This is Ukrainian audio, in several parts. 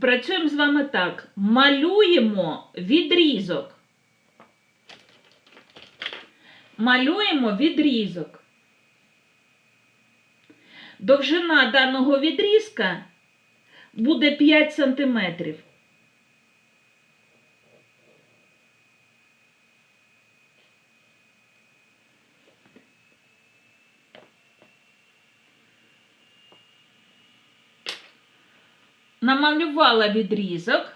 працюємо з вами так. Малюємо відрізок. Малюємо відрізок. Довжина даного відрізка буде 5 сантиметрів. Намалювала відрізок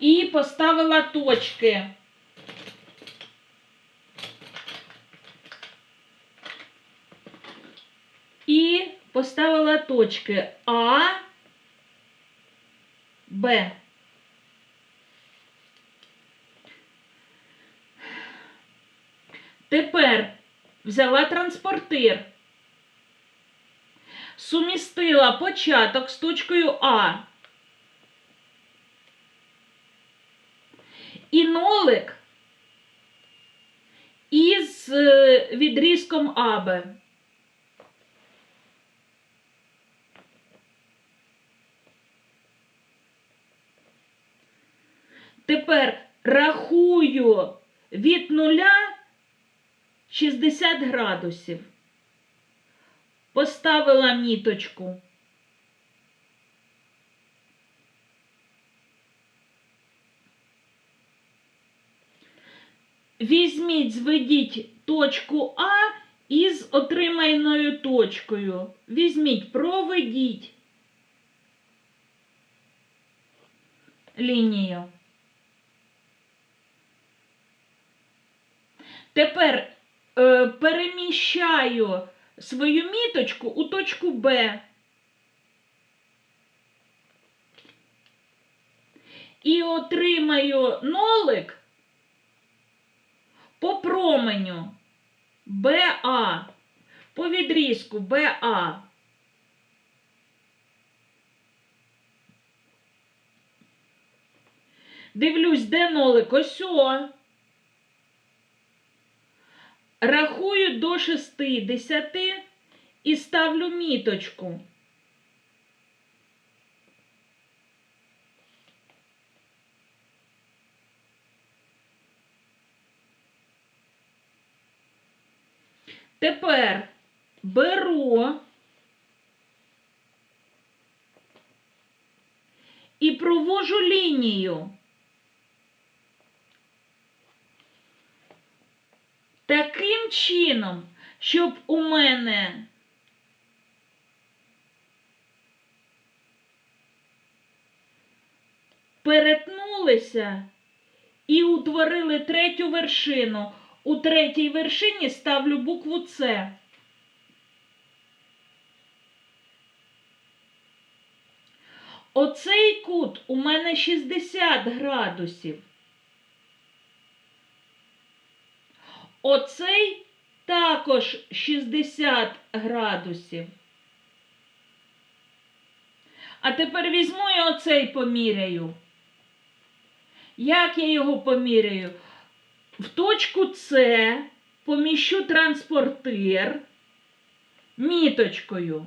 і поставила точки. І поставила точки А, Б. Тепер взяла транспортир сумістила початок з точкою А. І нолик із е, відрізком АБ. Тепер рахую від нуля 60 градусів. Поставила міточку. Візьміть, зведіть точку А із отриманою точкою. Візьміть, проведіть лінію. Тепер е, переміщаю свою міточку у точку Б. І отримаю нолик по променю БА, по відрізку БА. Дивлюсь, де нолик? Ось о. Рахую до 60 і ставлю міточку. Тепер беру і провожу лінію. Таким чином, щоб у мене перетнулися і утворили третю вершину. У третій вершині ставлю букву С. Оцей кут у мене 60 градусів. Оцей також 60 градусів. А тепер візьму і оцей поміряю. Як я його поміряю? В точку С поміщу транспортир міточкою.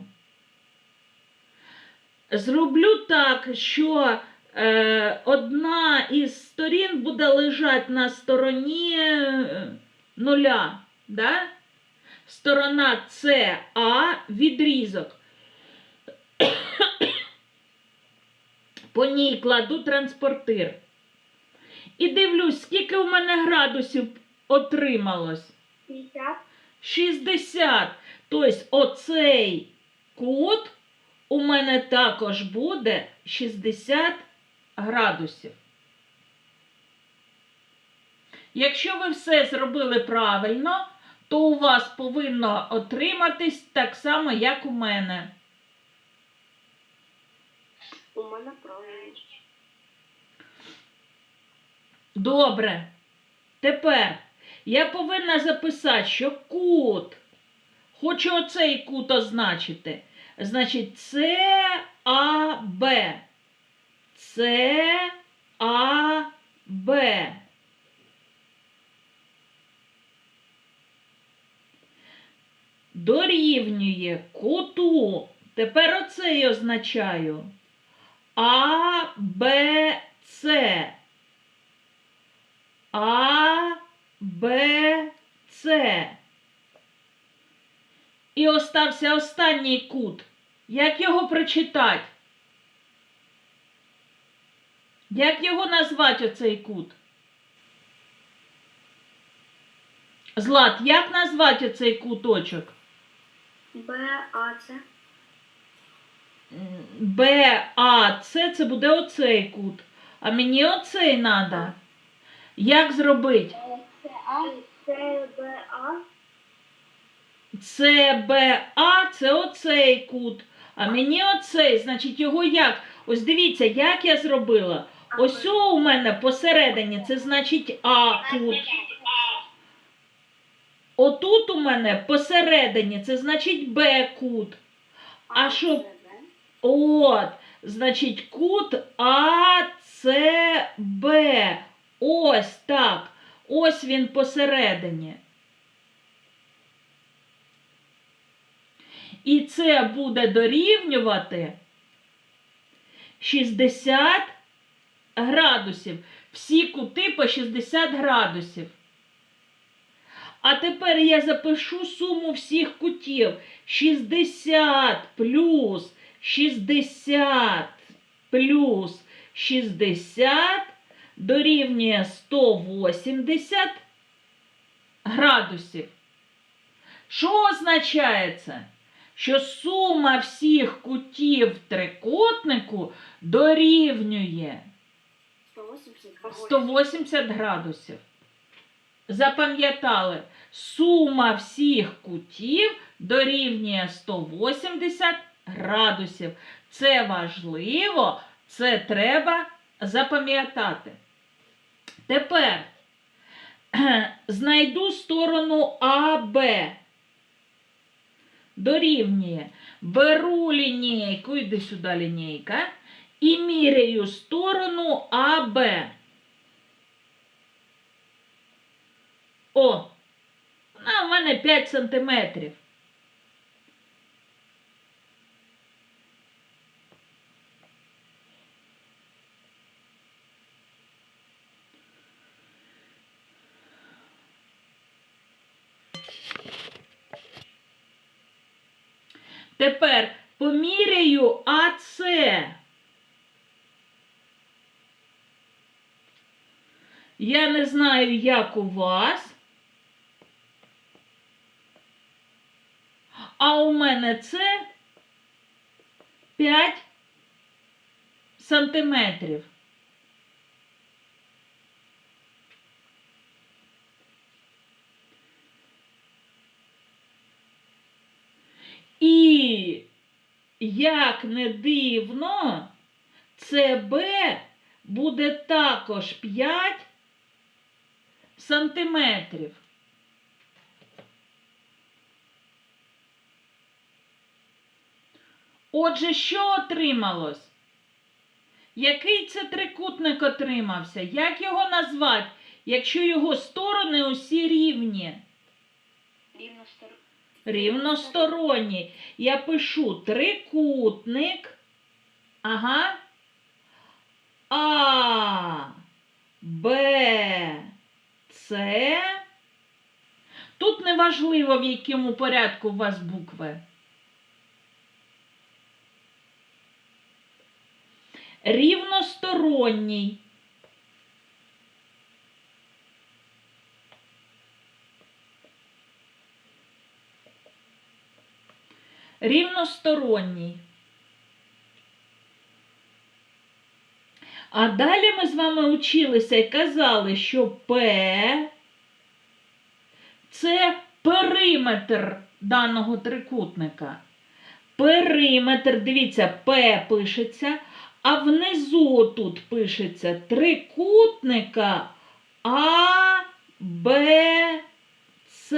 Зроблю так, що е, одна із сторін буде лежати на стороні е, нуля. Да? Сторона С, А, відрізок. По ній кладу транспортир. І дивлюсь, скільки у мене градусів отрималось. 50. 60. Тобто оцей кут у мене також буде 60 градусів. Якщо ви все зробили правильно, то у вас повинно отриматись так само, як у мене. У мене правильно. Добре. Тепер я повинна записати, що кут, хочу оцей кут означити. Значить, С А Б. С А Б. Дорівнює куту Тепер оцей означаю. А, Б, С. А, Б, С. І остався останній кут. Як його прочитати? Як його назвати оцей кут? Злат, як назвати оцей куточок? Б, А, С. Б, А, С це буде оцей кут. А мені оцей треба. Як зробити? С, Б, А. С, Б, А це оцей кут. А мені оцей, значить, його як? Ось дивіться, як я зробила. Ось у мене посередині, це значить А кут. Отут у мене посередині, це значить Б кут. А що? От, значить, кут АЦБ. Ось так. Ось він посередині. І це буде дорівнювати 60 градусів. Всі кути по 60 градусів. А тепер я запишу суму всіх кутів. 60 плюс 60 плюс 60 дорівнює 180 градусів. Що означає це? Що сума всіх кутів трикутнику дорівнює 180. 180 градусів. Запам'ятали, сума всіх кутів дорівнює 180 градусів. Це важливо, це треба запам'ятати. Тепер знайду сторону АБ. Дорівнює. Беру лінійку, йди сюди лінійка, і міряю сторону АБ. О, вона в мене 5 сантиметрів. Тепер поміряю АЦ. Я не знаю, як у вас. А у мене це 5 сантиметрів. І, як не дивно, ЦБ буде також 5 сантиметрів. Отже, що отрималось? Який це трикутник отримався? Як його назвати, якщо його сторони усі рівні? Рівносторонній. Я пишу трикутник. Ага. А, Б, С. Тут не важливо, в якому порядку у вас букви. Рівносторонній. Рівносторонній. А далі ми з вами училися і казали, що П це периметр даного трикутника. Периметр, дивіться, П пишеться, а внизу тут пишеться трикутника А, Б, С.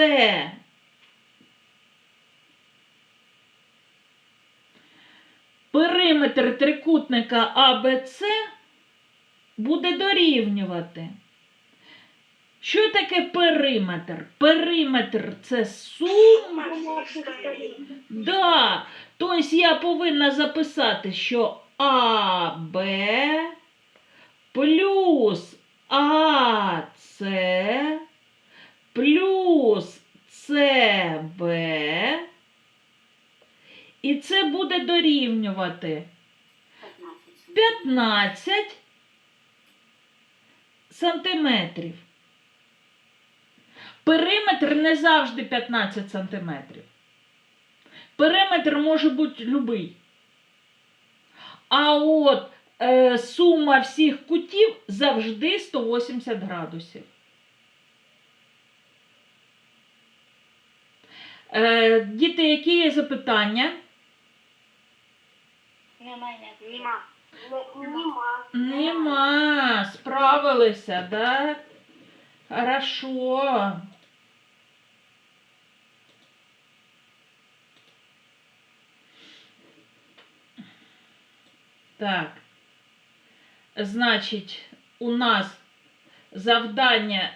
Периметр трикутника АБЦ буде дорівнювати Що таке периметр? Периметр це сума. Да. Тобто я повинна записати, що АБ плюс АЦ плюс СБ. І це буде дорівнювати 15 сантиметрів. Периметр не завжди 15 сантиметрів. Периметр може бути любий. А от е, сума всіх кутів завжди 180 градусів. Е, діти, які є запитання? Немає. Нема. Нема. Нема, справилися, да? Хорошо. Так. Значить, у нас завдання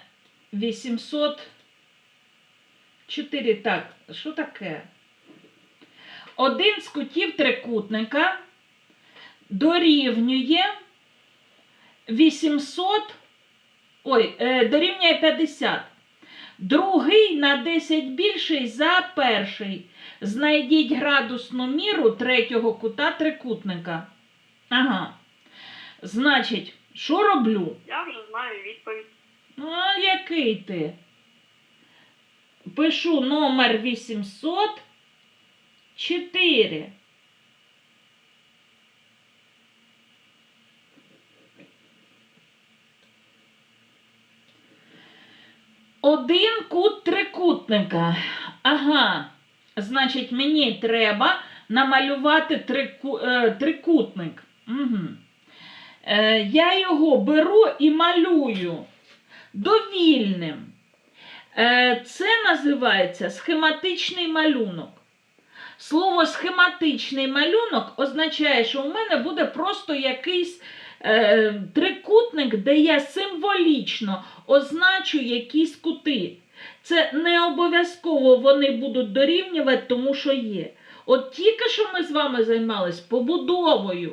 804. Так, що таке? Один з кутів трикутника дорівнює 800, ой, е, дорівнює 50. Другий на 10 більший за перший. Знайдіть градусну міру третього кута трикутника. Ага. Значить, що роблю? Я вже знаю відповідь. Ну, а який ти? Пишу номер 804. Один кут трикутника. Ага. Значить, мені треба намалювати трику, е, трикутник. Угу. Е, я його беру і малюю довільним. Е, Це називається схематичний малюнок. Слово схематичний малюнок означає, що у мене буде просто якийсь е, трикутник, де я символічно означу якісь кути. Це не обов'язково вони будуть дорівнювати тому, що є. От тільки що ми з вами займалися побудовою.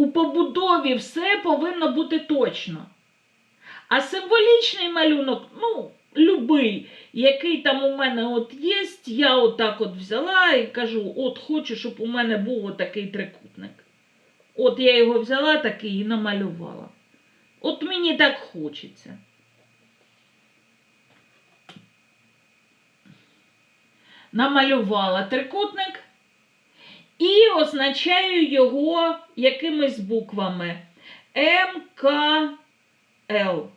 У побудові все повинно бути точно. А символічний малюнок, ну, любий, який там у мене от є, я отак от взяла і кажу, от хочу, щоб у мене був отакий трикутник. От я його взяла такий і намалювала. От мені так хочеться. Намалювала трикутник і означаю його якимись буквами М, К, Л.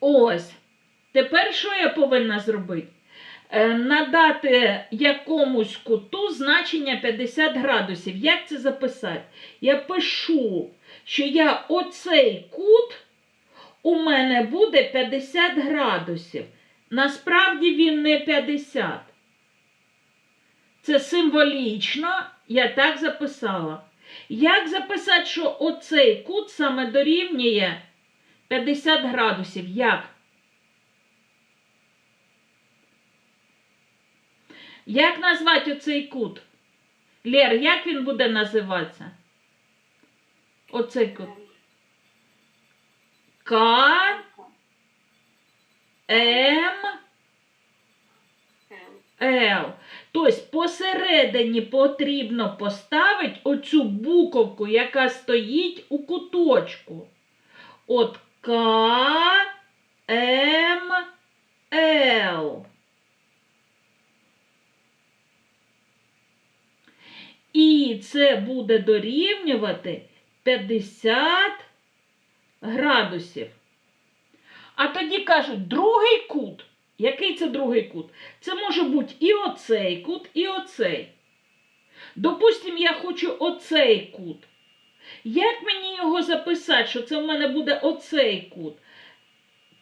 Ось. Тепер що я повинна зробити? Е, Надати якомусь куту значення 50 градусів. Як це записати? Я пишу, що я оцей кут у мене буде 50 градусів. Насправді він не 50. Це символічно, я так записала. Як записати, що оцей кут саме дорівнює 50 градусів? Як? Як назвати оцей кут? Лєр, як він буде називатися? Оцей кут. К, М, Л. Тобто посередині потрібно поставити оцю буковку, яка стоїть у куточку. От К, М, Л. І це буде дорівнювати 50 градусів. А тоді кажуть, другий кут. Який це другий кут? Це може бути і оцей кут, і оцей. Допустимо, я хочу оцей кут. Як мені його записати, що це в мене буде оцей кут?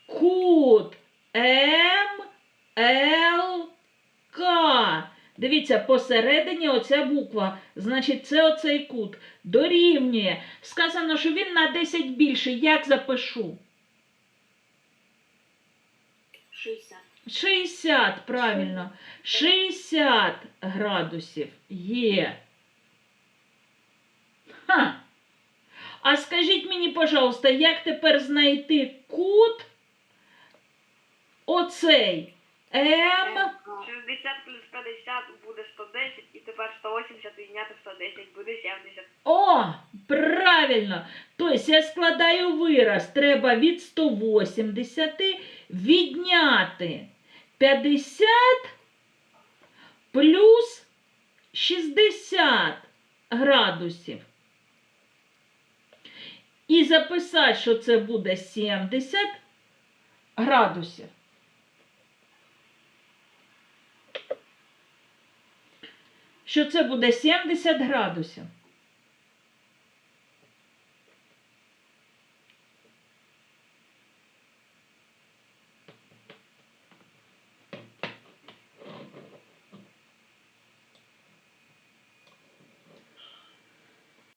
Кут М, Л, К. Дивіться, посередині оця буква, значить, це оцей кут. Дорівнює. Сказано, що він на 10 більший. Як запишу? 60. 60, правильно. 60 градусів є. Ха. А скажіть мені, пожалуйста, як тепер знайти кут оцей М 60 плюс 50 буде 110, і тепер 180 відняти 110 буде 70. О, правильно. Тобто я складаю вираз. Треба від 180 відняти 50 плюс 60 градусів. І записати, що це буде 70 градусів. Що це буде 70 градусів.